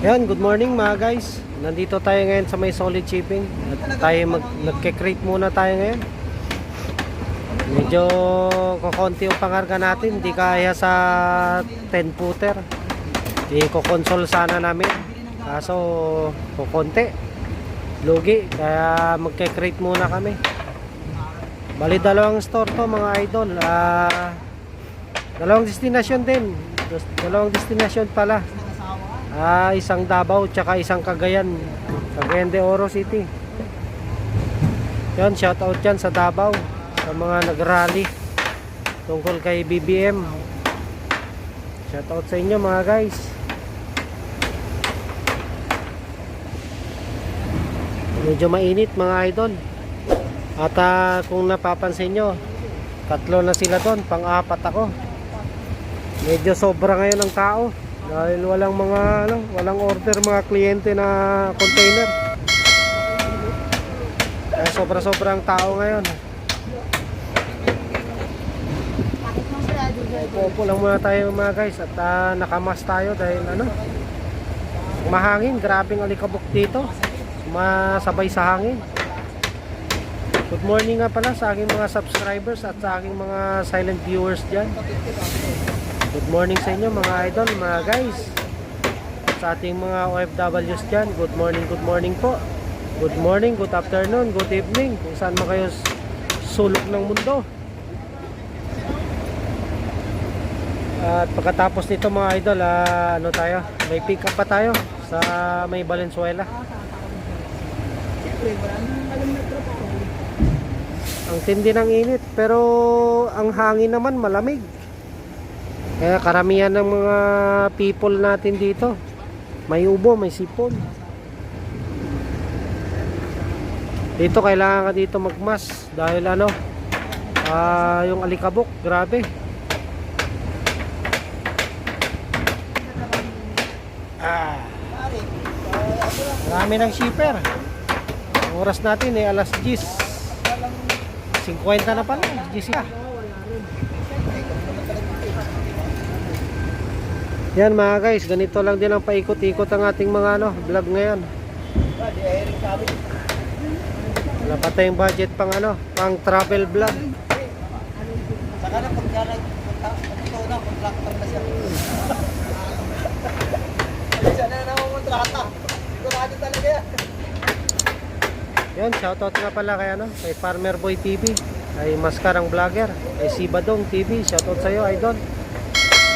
Yan, good morning mga guys. Nandito tayo ngayon sa may solid shipping. At tayo mag nagke-crate muna tayo ngayon. Medyo kokonti yung pangarga natin, hindi kaya sa 10 footer. I-console sana namin. Kaso kokonti. Lugi, kaya magke-crate muna kami. Bali dalawang store to mga idol. Ah, dalawang destination din. Dalawang destination pala. Ah, isang Davao tsaka isang Cagayan. Cagayan de Oro City. Yan, shout out dyan sa Davao sa mga nagrally tungkol kay BBM. Shout out sa inyo mga guys. Medyo mainit mga idol. At ah, kung napapansin nyo, tatlo na sila doon, pang-apat ako. Medyo sobra ngayon ang tao dahil walang mga ano, walang order mga kliyente na container. Kaya sobra-sobra ang tao ngayon. Opo lang muna tayo mga guys at ah, nakamas tayo dahil ano mahangin, grabing alikabok dito. Masabay sa hangin. Good morning nga pala sa aking mga subscribers at sa aking mga silent viewers dyan. Good morning sa inyo mga idol, mga guys. Sa ating mga OFWs dyan, good morning, good morning po. Good morning, good afternoon, good evening. Kung saan mo kayo sulok ng mundo. At pagkatapos nito mga idol, ah, ano tayo? May pick up pa tayo sa may Valenzuela. Ang tindi ng init, pero ang hangin naman malamig. Kaya karamihan ng mga people natin dito, may ubo, may sipon. Dito kailangan ka dito magmas dahil ano, ah, yung alikabok, grabe. Ah. Marami ng shipper. Oras natin eh alas 10. 50 na pala, 10 ka. Yan mga guys, ganito lang din ang paikot-ikot ang ating mga ano, vlog ngayon. Wala pa tayong budget pang ano, pang travel vlog. Saka na pag galang ikaw na, contractor na siya. siya na naman kontrata. Sigurado talaga yan. Yan, shoutout nga pala kay ano, kay Farmer Boy TV, kay Maskarang Vlogger, kay Sibadong TV, shoutout sa iyo, idol.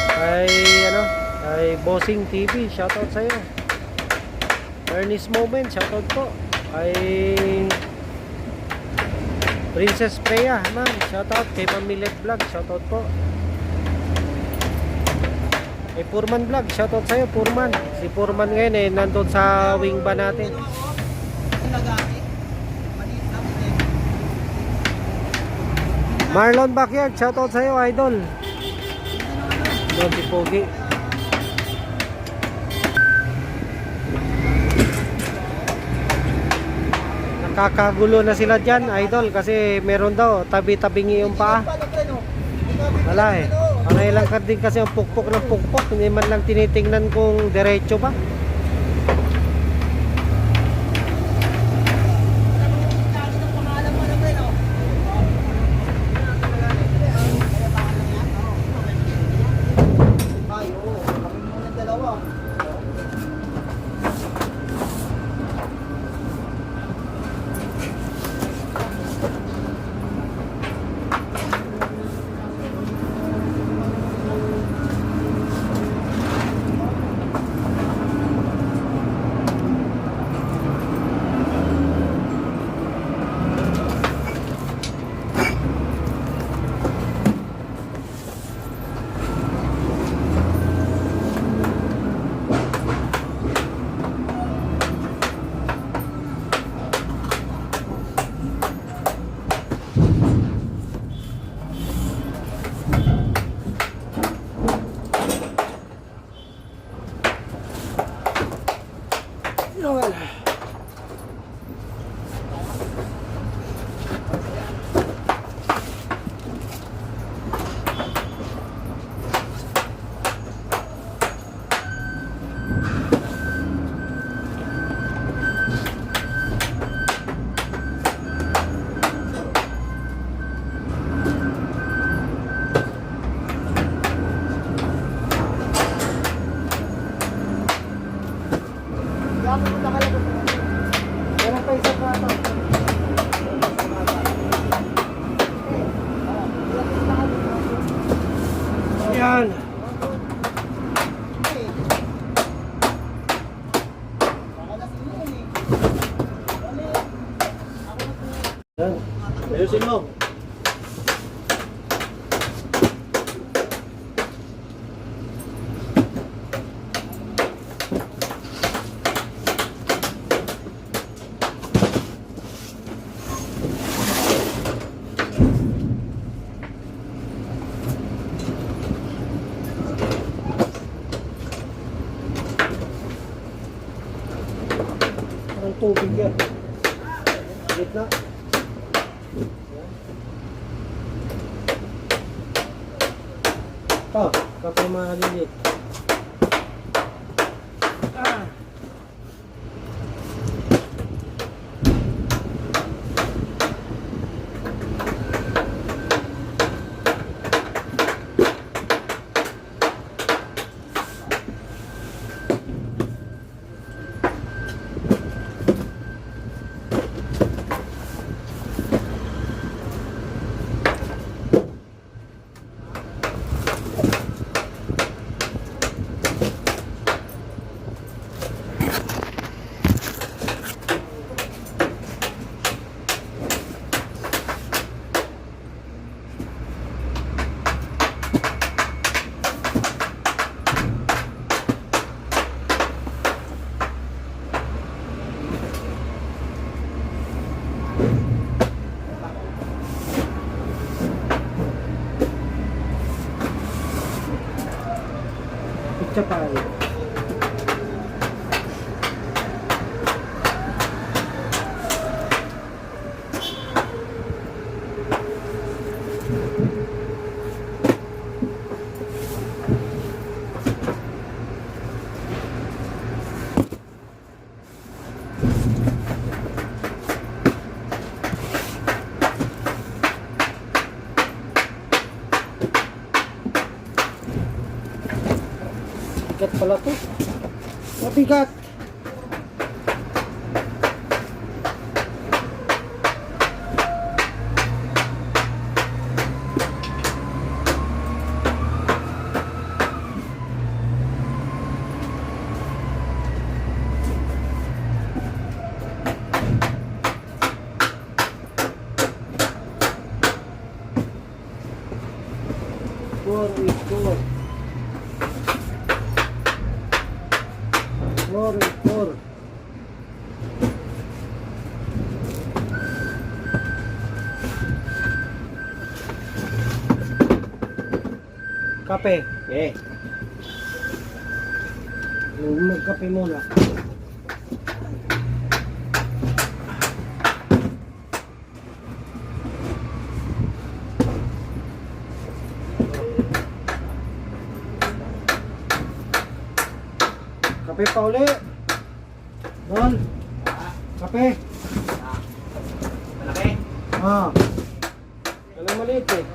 Kay ano, kay Bossing TV, shoutout sa iyo. Ernest Moment, shoutout po. Kay Princess Freya, ma'am, shoutout kay Pamilet Vlog, shoutout po. Kay Purman Vlog, shoutout sa iyo, Purman. Si Purman ngayon eh nandun sa wing ba natin. Marlon Backyard, shoutout sa iyo, idol. Doon si Pogi. Nakakagulo na sila dyan, idol, kasi meron daw, tabi-tabingi yung paa. Wala eh. Ang ilang din kasi ang pukpok ng pukpok, hindi man lang tinitingnan kung diretso ba. Bago ko nakalagot. Tubig yan. Gitna. 吃饭が Magkape muna. Kape pa uli. Don. Kape. Malaki. Ah. Walang maliit eh.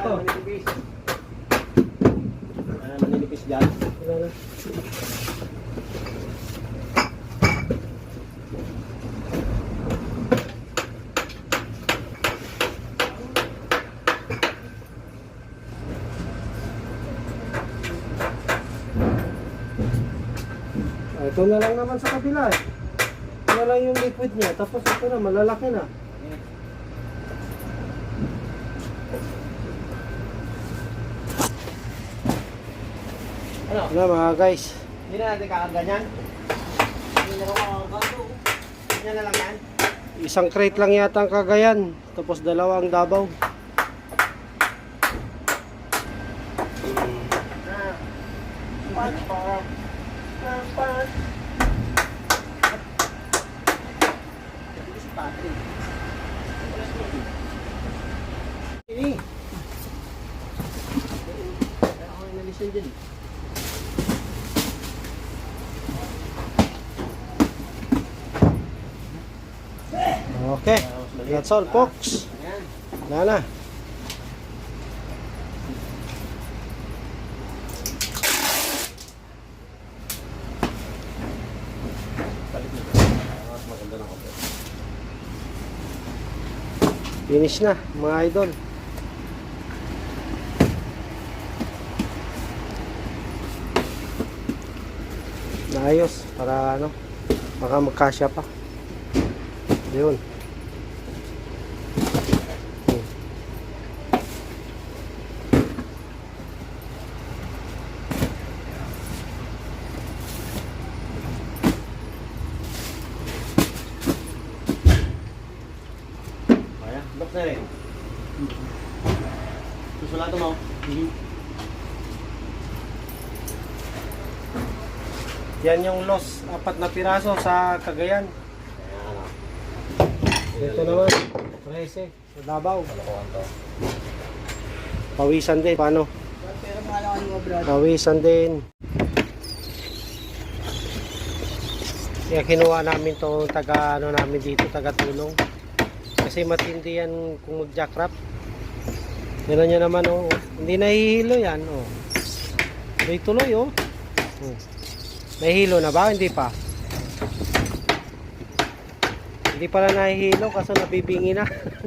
Ito. Maninipis. Ah, maninipis dyan. Wala na. Ah, Ito na lang naman sa kabila eh. Ito na lang yung liquid niya. Tapos ito na, malalaki na. Ano? Ano mga guys. Hindi na natin kakargan Hindi na ako kakargan. Yan na lang yan. Isang crate lang yata ang kagayan. Tapos dalawa ang dabaw. Ah. Pan, pan. Pan, pan. Ito si Patrick. Ini. Kaya nalisan dyan. eh. Okay. That's all folks. Wala na. Finish na, mga idol. Naayos para ano, baka magkasya pa. Yun. Yan yung loss, apat na piraso sa Cagayan. Ito naman, 13 sa Davao. Pawisan din, paano? Pawisan din. Kaya kinuha namin to taga ano namin dito, taga tulong. Kasi matindi yan kung mag-jackrap. Tignan nyo naman oh. Hindi nahihilo yan oh. Tuloy tuloy oh. Oh. Nahihilo na ba? Hindi pa. Hindi pala nahihilo kasi nabibingi na. Hindi.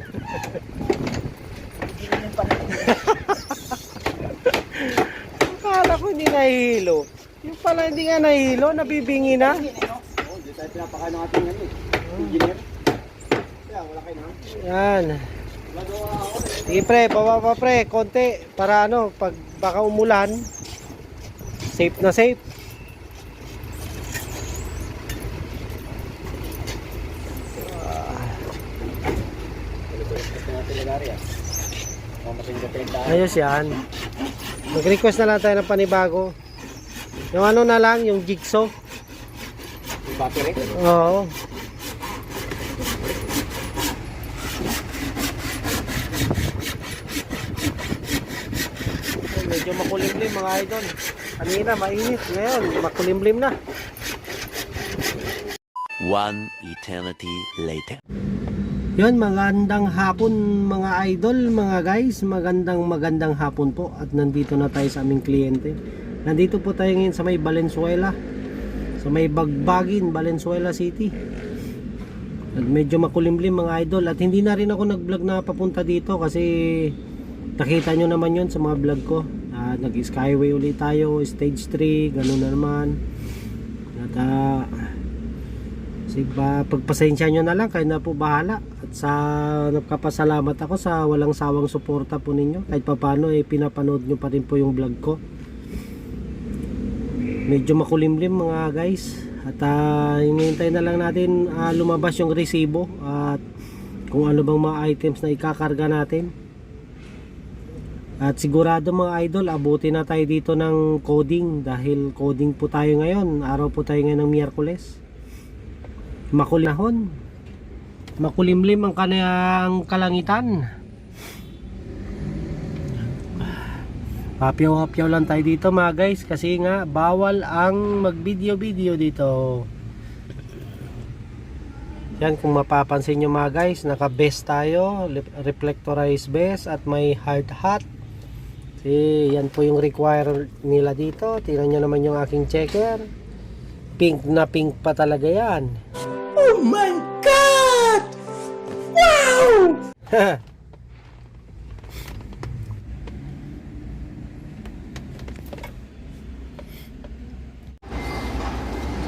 Akala ko hindi nahihilo. Yung pala hindi nga nahihilo, nabibingi na. Oo, di tayo pinapakain ng ating. Engineer. Kaya, wala kayo na. Yan. Sige pre, baba pa pre, konti. Para ano, pag baka umulan, safe na safe. Ito natin lagari ah. Mamating ka tayo Ayos yan. Mag-request na lang tayo ng panibago. Yung ano na lang, yung jigsaw. Yung battery. Oo. Ay, Medyo makulimlim mga idol. Kanina mainit, ngayon makulimlim na. One eternity later. Yun, magandang hapon mga idol, mga guys. Magandang magandang hapon po at nandito na tayo sa aming kliyente. Nandito po tayo ngayon sa may Valenzuela. Sa may Bagbagin, Valenzuela City. At medyo makulimlim mga idol at hindi na rin ako nag-vlog na papunta dito kasi nakita nyo naman yun sa mga vlog ko. Ah, nag-skyway ulit tayo, stage 3, ganun na naman. At Sigba, pagpasensya nyo na lang, kayo na po bahala. At sa nagkapasalamat ako sa walang sawang suporta po ninyo. Kahit papano, eh, pinapanood nyo pa rin po yung vlog ko. Medyo makulimlim mga guys. At uh, hinihintay na lang natin ah, lumabas yung resibo. At kung ano bang mga items na ikakarga natin. At sigurado mga idol, abutin na tayo dito ng coding. Dahil coding po tayo ngayon. Araw po tayo ngayon ng Miyerkules makulimahon makulimlim ang kanyang kalangitan. Hapyaw-hapyaw lang tayo dito mga guys kasi nga bawal ang mag video video dito. Yan kung mapapansin nyo mga guys naka best tayo reflectorized best at may hard hat. Kasi yan po yung require nila dito. Tingnan nyo naman yung aking checker. Pink na pink pa talaga yan my God! Wow!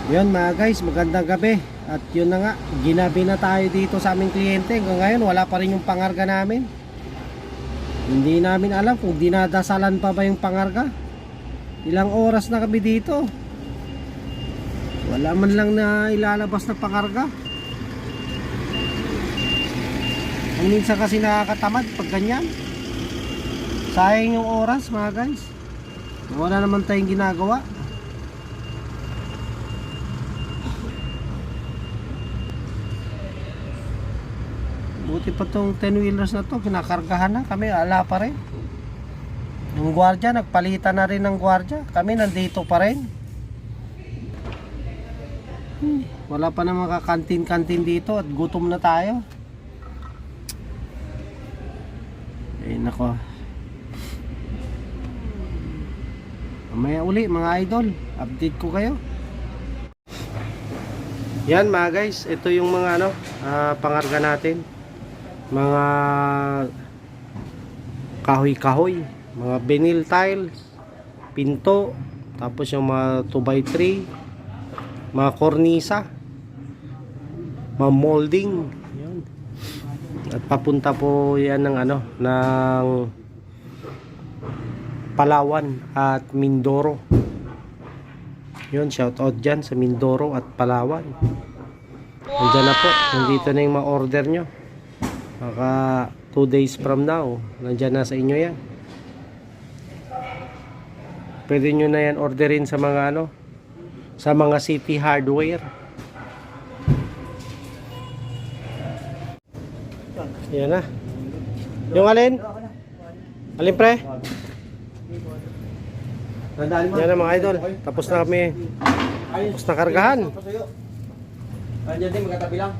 Yun mga guys, magandang gabi. At yun na nga, ginabi na tayo dito sa aming kliyente. Hanggang ngayon, wala pa rin yung pangarga namin. Hindi namin alam kung dinadasalan pa ba yung pangarga. Ilang oras na kami dito. Wala man lang na ilalabas na pangarga. Ang minsan kasi nakakatamad pag ganyan. Sayang yung oras mga guys. Wala naman tayong ginagawa. Buti pa tong 10 wheelers na to, kinakargahan na kami, ala pa rin. Yung gwardiya, nagpalitan na rin ng gwardiya. Kami nandito pa rin. Wala pa namang kakantin-kantin dito at gutom na tayo. Nako. Mamaya uli mga idol, update ko kayo. Yan mga guys, ito yung mga ano, ah, pangarga natin. mga kahoy-kahoy, mga vinyl tile, pinto, tapos yung mga 2x3, mga kornisa, mga molding. At papunta po yan ng ano, ng Palawan at Mindoro. Yun, shout out dyan sa Mindoro at Palawan. Nandiyan na po, nandito na yung mga order nyo. Baka 2 days from now, nandyan na sa inyo yan. Pwede nyo na yan orderin sa mga ano, sa mga city hardware. Yan na. Yung alin? Alin pre? Yan na mga idol. Tapos na kami. Tapos na kargahan. Andiyan din, magkatabi lang.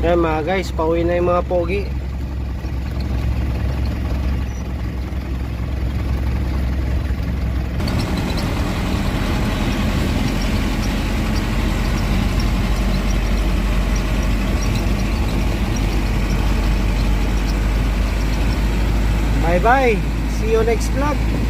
Yan mga guys, pauwi na yung mga pogi. Bye bye. See you next vlog.